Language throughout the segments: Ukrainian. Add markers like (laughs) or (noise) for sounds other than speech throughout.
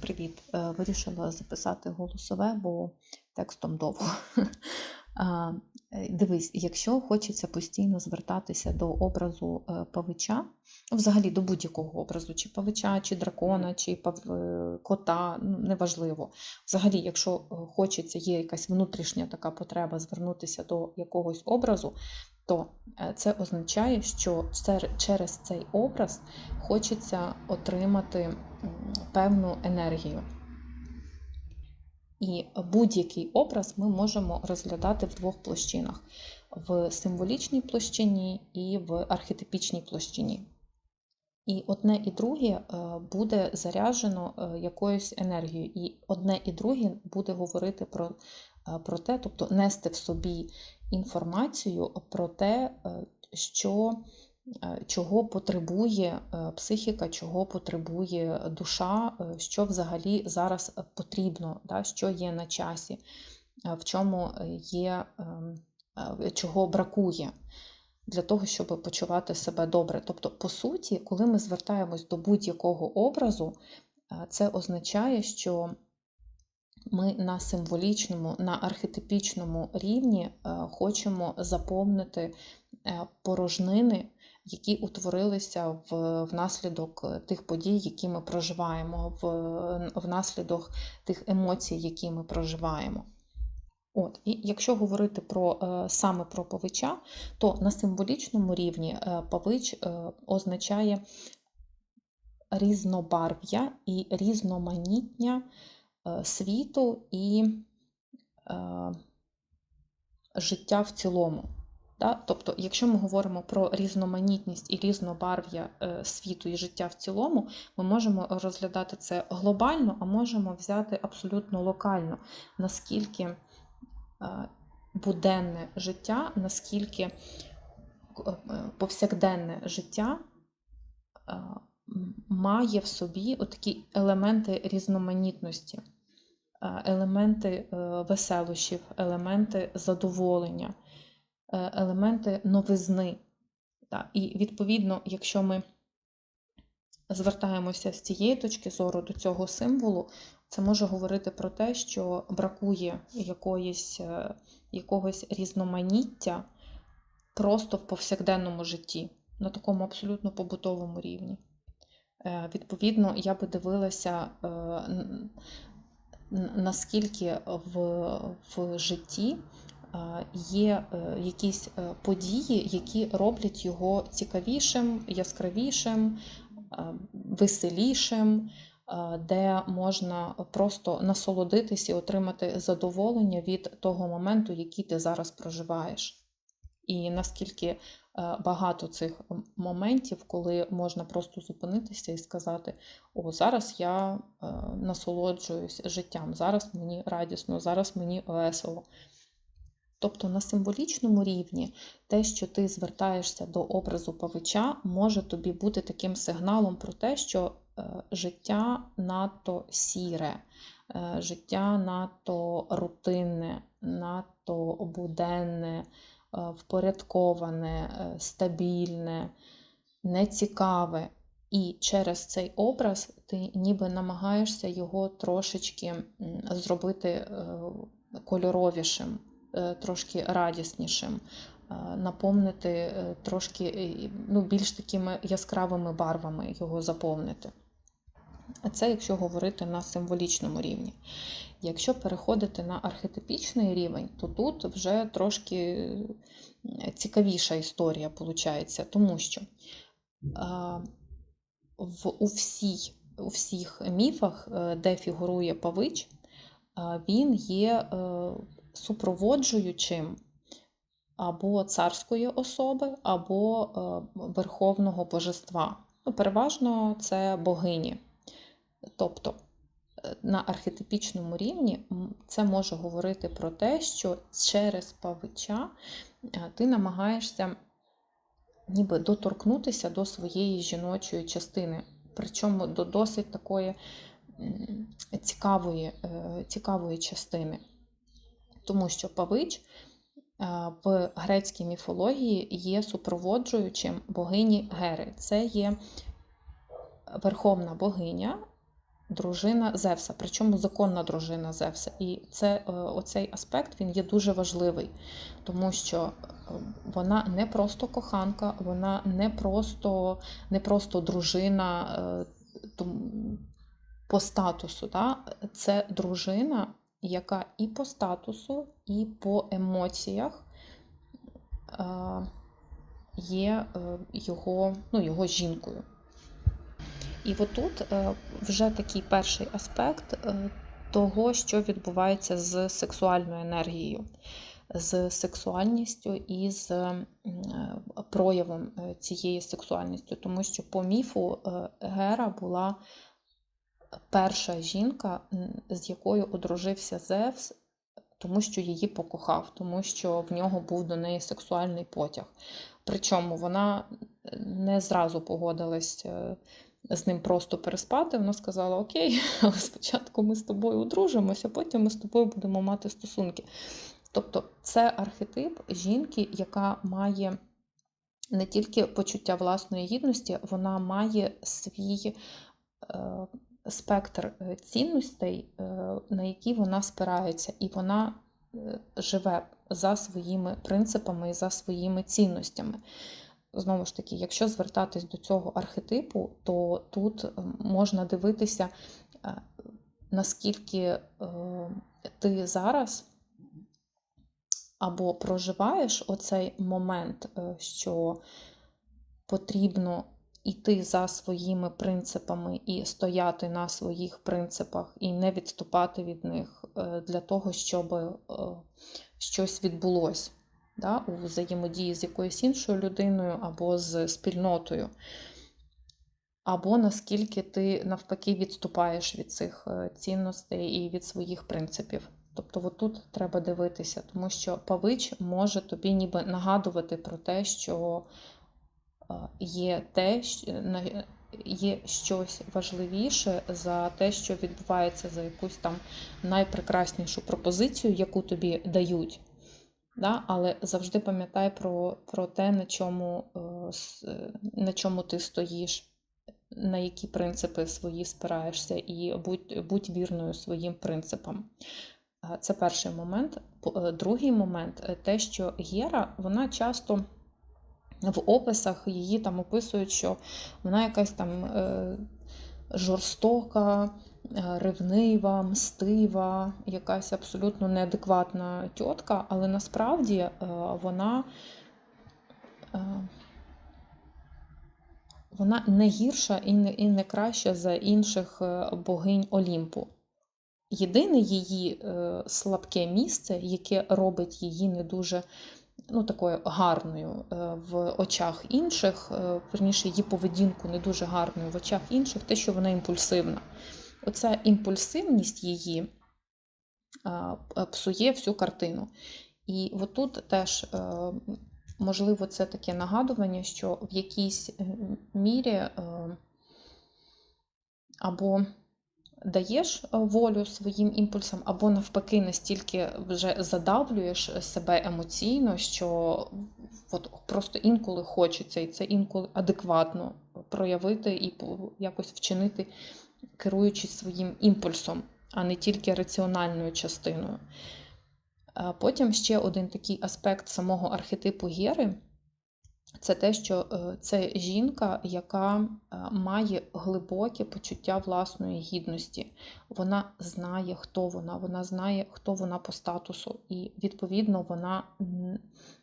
Привіт. Е, Вирішила записати голосове, бо текстом довго. (laughs) Е, Дивись, якщо хочеться постійно звертатися до образу е, павича, ну, взагалі до будь-якого образу, чи павича, чи дракона, чи пав- кота, ну, неважливо. Взагалі, якщо хочеться, є якась внутрішня така потреба звернутися до якогось образу, то е, це означає, що через цей образ хочеться отримати певну енергію. І будь-який образ ми можемо розглядати в двох площинах: в символічній площині і в архетипічній площині. І одне і друге е, буде заряджено е, якоюсь енергією, і одне і друге буде говорити про, про те, тобто нести в собі інформацію про те, е, що, е, чого потребує е, психіка, чого потребує душа, що взагалі зараз потрібно, да, що є на часі, в чому є, ем, чого бракує для того, щоб почувати себе добре. Тобто, по суті, коли ми звертаємось до будь-якого образу, це означає, що ми на символічному, на архетипічному рівні е, хочемо заповнити е, порожнини, які утворилися внаслідок е, тих подій, які ми проживаємо, внаслідок тих емоцій, які ми проживаємо. От, і якщо говорити про саме про павича, то на символічному рівні павич означає різнобарв'я і різноманіття світу і е, життя в цілому. Тобто, якщо ми говоримо про різноманітність і різнобарв'я е, світу і життя в цілому, ми можемо розглядати це глобально, а можемо взяти абсолютно локально, наскільки е, буденне життя, наскільки е, повсякденне життя е, має в собі такі елементи різноманітності, е, елементи е, веселощів, елементи задоволення, е, елементи новизни. І відповідно, якщо ми звертаємося з цієї точки зору до цього символу, це може говорити про те, що бракує якоїсь, е, якогось різноманіття просто в повсякденному житті, на такому абсолютно побутовому рівні. Е, Відповідно, я би дивилася, е, наскільки в, в житті є е, якісь е, події, які роблять його цікавішим, яскравішим, веселішим, де можна просто насолодитись і отримати задоволення від того моменту, який ти зараз проживаєш. І наскільки багато цих моментів, коли можна просто зупинитися і сказати: О, зараз я е, насолоджуюсь життям, зараз мені радісно, зараз мені весело. Тобто на символічному рівні те, що ти звертаєшся до образу павича, може тобі бути таким сигналом про те, що е, життя надто сіре, е, життя надто рутинне, надто буденне, е, впорядковане, е, стабільне, нецікаве. І через цей образ ти ніби намагаєшся його трошечки зробити е, кольоровішим, е, трошки радіснішим, е, наповнити е, трошки е, ну, більш такими яскравими барвами його заповнити. А Це якщо говорити на символічному рівні. Якщо переходити на архетипічний рівень, то тут вже трошки е, цікавіша історія виходить, тому що в, у, всій, у всіх міфах, е, де фігурує павич, він є е, супроводжуючим або царської особи, або е, верховного божества. Ну, переважно це богині. Тобто е, на архетипічному рівні це може говорити про те, що через павича е, ти намагаєшся ніби доторкнутися до своєї жіночої частини, причому до досить такої цікавої, е, цікавої частини. Тому що павич в грецькій міфології є супроводжуючим богині Гери. Це є верховна богиня, дружина Зевса, причому законна дружина Зевса. І це, е, оцей аспект він є дуже важливий, тому що е, вона не просто коханка, вона не просто, не просто дружина е, по статусу. Да? Це дружина, яка і по статусу, і по емоціях є його, ну, його жінкою. І отут е, вже такий перший аспект е, того, що відбувається з сексуальною енергією, з сексуальністю і з е, проявом цієї сексуальності. Тому що по міфу Гера була перша жінка, з якою одружився Зевс, тому що її покохав, тому що в нього був до неї сексуальний потяг. Причому вона не зразу погодилась з ним просто переспати. Вона сказала: Окей, (laughs) але спочатку ми з тобою одружимося, потім ми з тобою будемо мати стосунки. Тобто, це архетип жінки, яка має не тільки почуття власної гідності, вона має свій е, спектр е, цінностей, е, на які вона спирається, і вона е, живе за своїми принципами і за своїми цінностями. Знову ж таки, якщо звертатись до цього архетипу, то тут е, можна дивитися, е, наскільки е, ти зараз або проживаєш оцей момент, що потрібно йти за своїми принципами і стояти на своїх принципах, і не відступати від них для того, щоб щось відбулося да, у взаємодії з якоюсь іншою людиною або з спільнотою. Або наскільки ти навпаки відступаєш від цих е, цінностей і від своїх принципів. Тобто, отут треба дивитися, тому що павич може тобі ніби нагадувати про те, що е, є те, щ- на- є щось важливіше за те, що відбувається за якусь там найпрекраснішу пропозицію, яку тобі дають. Да? Але завжди пам'ятай про, про те, на чому, е, е, на чому ти стоїш, на які принципи свої спираєшся, і будь, будь вірною своїм принципам. Е, Це перший момент. Другий момент те, що Гера, вона часто в описах її там описують, що вона якась там жорстока, ревнива, мстива, якась абсолютно неадекватна тітка, але насправді е, вона. е, Вона не гірша і не, і не краща за інших е, богинь Олімпу. Єдине її е, слабке місце, яке робить її не дуже ну, такою гарною е, в очах інших, е, верніше, її поведінку не дуже гарною в очах інших, те, що вона імпульсивна. Оця імпульсивність її псує всю картину. І отут теж, е, можливо, це таке нагадування, що в якійсь е, мірі е, або даєш е, волю своїм імпульсам, або навпаки, настільки вже задавлюєш себе емоційно, що от просто інколи хочеться, і це інколи адекватно проявити і якось вчинити, керуючись своїм імпульсом, а не тільки раціональною частиною. Потім ще один такий аспект самого архетипу Гери це те, що е, це жінка, яка е, має глибоке почуття власної гідності. Вона знає, хто вона, вона знає, хто вона по статусу, і відповідно вона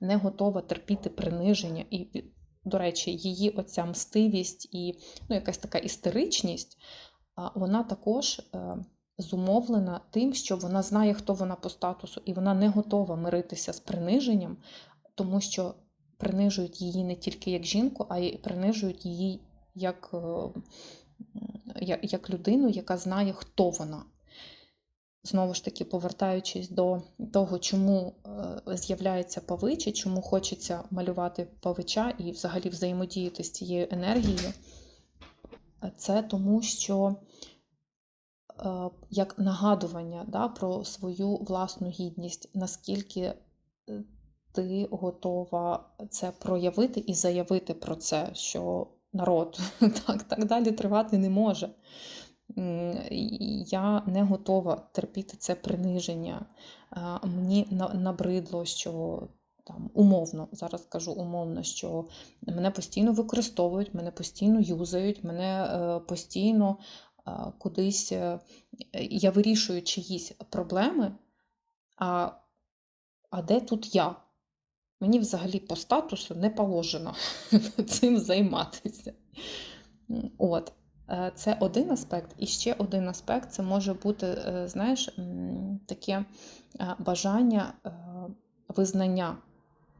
не готова терпіти приниження. І, до речі, її оця мстивість і ну, якась така істеричність, вона також е, зумовлена тим, що вона знає, хто вона по статусу, і вона не готова миритися з приниженням, тому що принижують її не тільки як жінку, а й принижують її як, е, як, людину, яка знає, хто вона. Знову ж таки, повертаючись до того, чому е, з'являється павич, і чому хочеться малювати павича і взагалі взаємодіяти з цією енергією, це тому, що е, як нагадування да, про свою власну гідність, наскільки е, ти готова це проявити і заявити про це, що народ (laughs) так, так далі тривати не може. Я не готова терпіти це приниження. Мені набридло, що там умовно, зараз кажу умовно, що мене постійно використовують, мене постійно юзають, мене е, постійно а, кудись е, я вирішую чиїсь проблеми, а, а де тут я? Мені взагалі по статусу не положено (laughs) цим займатися. От. Е, Це один аспект. І ще один аспект це може бути, е, знаєш, таке е, бажання е, визнання.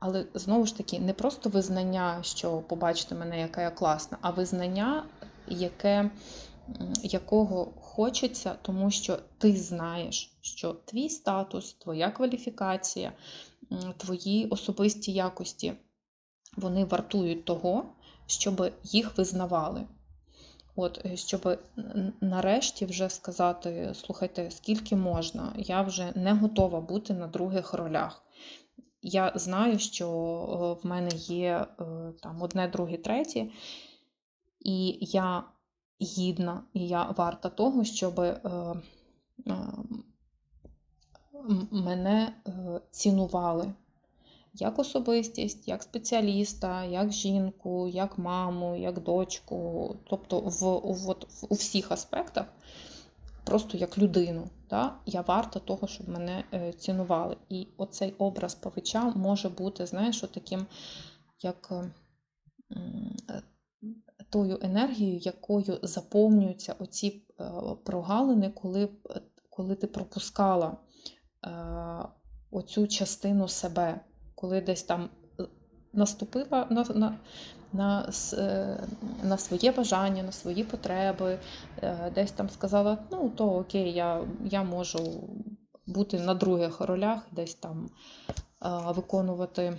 Але знову ж таки, не просто визнання, що побачите мене, яка я класна, а визнання, яке, якого хочеться, тому що ти знаєш, що твій статус, твоя кваліфікація, твої особисті якості, вони вартують того, щоб їх визнавали. От, е, щоб нарешті вже сказати: слухайте, скільки можна, я вже не готова бути на других ролях. Я знаю, що е, в мене є е, там одне, друге, третє, і я гідна, і я варта того, щоб е, мене е, цінували. Як особистість, як спеціаліста, як жінку, як маму, як дочку, тобто в, в, от, в, у всіх аспектах, просто як людину. Да? Я варта того, щоб мене е, цінували. І оцей образ павича може бути, знаєш, таким, як е, е, тою енергією, якою заповнюються оці е, прогалини, коли, коли ти пропускала оцю частину себе, коли десь там наступила на, на, на, е, на своє бажання, на свої потреби, е, десь там сказала, ну то окей, я, я можу бути на других ролях, десь там е, виконувати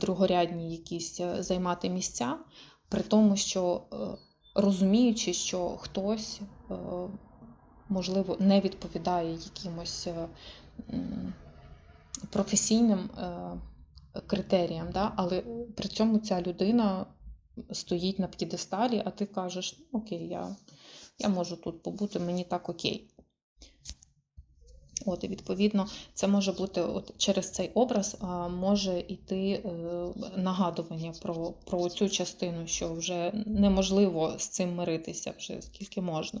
другорядні якісь займати місця, при тому, що розуміючи, що хтось, можливо, не відповідає якимось професійним критеріям, да? але при цьому ця людина стоїть на п'єдесталі, а ти кажеш, ну окей, я, я можу тут побути, мені так окей. От, і відповідно, це може бути от через цей образ а, може йти е, нагадування про, про цю частину, що вже неможливо з цим миритися вже скільки можна.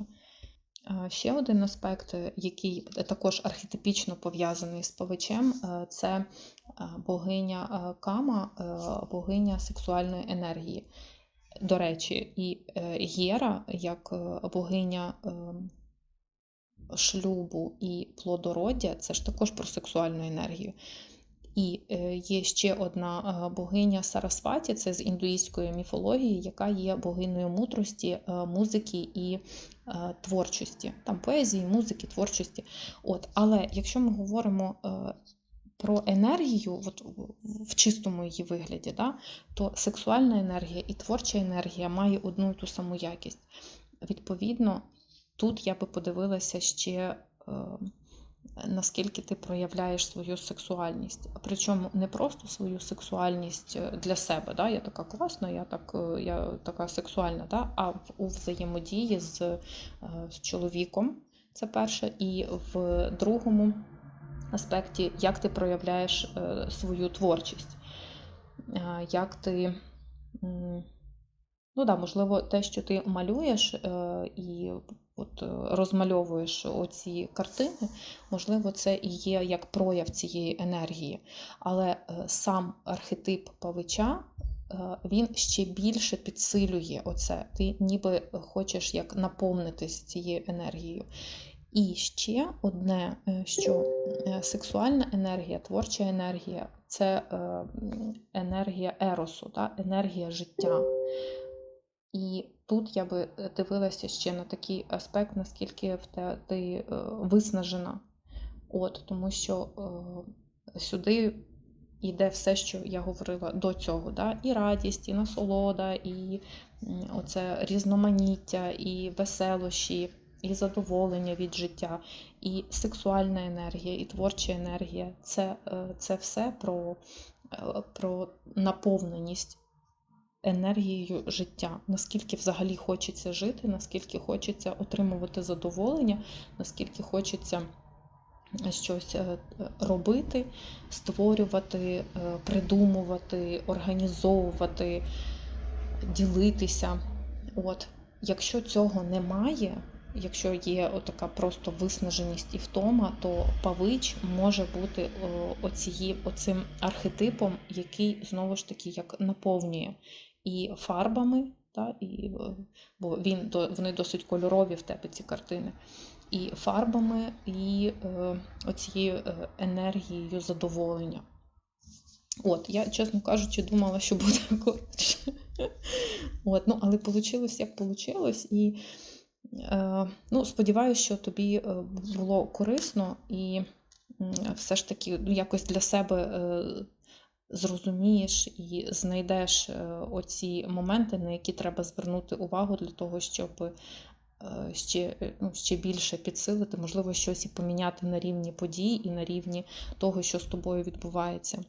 Ще один аспект, е, який також архетипічно пов'язаний з павичем, е, це богиня е, Кама, богиня сексуальної енергії. До речі, і Гєра, як богиня шлюбу і плодороддя, це ж також про сексуальну енергію. І е, є ще одна е, богиня Сарасваті, це з індуїзької міфології, яка є богинею мудрості, е, музики і творчості, там поезії, музики, творчості. От, але якщо ми говоримо про енергію, от, в чистому її вигляді, да, то сексуальна енергія і творча енергія має одну і ту саму якість. Відповідно, тут я би подивилася ще. Наскільки ти проявляєш свою сексуальність. Причому не просто свою сексуальність е, для себе, да? я така класна, я, так, е, я така сексуальна, да? а у взаємодії з, е, з чоловіком, це перше, і в другому аспекті, як ти проявляєш свою творчість, як ти. Ну да, можливо, те, що ти малюєш і от е, розмальовуєш оці картини, можливо, це і є як прояв цієї енергії. Але е, сам архетип павича, е, він ще більше підсилює оце. Ти ніби хочеш як наповнитись цією енергією. І ще одне, що сексуальна енергія, творча енергія це енергія еросу, енергія життя. І тут я би е, дивилася ще на такий аспект, наскільки ти е, виснажена. От, тому що е, сюди йде все, що я говорила до цього. Да? І радість, і насолода, і оце різноманіття, і веселощі, і задоволення від життя, і сексуальна енергія, і творча енергія це, е, це все про, е, про наповненість енергією життя, наскільки взагалі хочеться жити, наскільки хочеться отримувати задоволення, наскільки хочеться щось е, робити, створювати, е, придумувати, організовувати, ділитися. От. Якщо цього немає, якщо є така просто виснаженість і втома, то павич може бути о, оцим архетипом, який знову ж таки як наповнює і фарбами, та, і, е, бо він, вони досить кольорові в тебе ці картини, і фарбами, і е, оцією е, енергією задоволення. От, я, чесно кажучи, думала, що буде (laughs) коротше. От, ну, але вийшло, як вийшло. І е, ну, сподіваюся, що тобі е, було корисно і все ж таки ну, якось для себе зрозумієш і знайдеш е, оці моменти, на які треба звернути увагу для того, щоб е, ще, е, ну, ще більше підсилити, можливо, щось і поміняти на рівні подій і на рівні того, що з тобою відбувається.